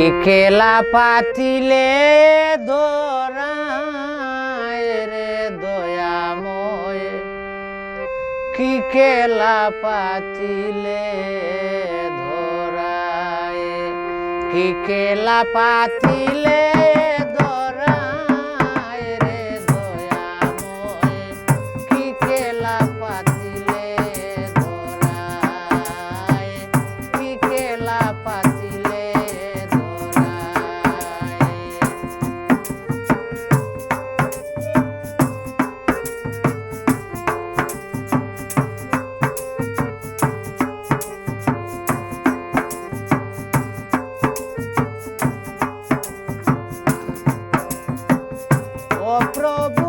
কি খেলা পাতিলে দোরায় রে দয়াময়। কি খেলা পাতিলে ধরায় কি খেলা পাতিলে প্রভু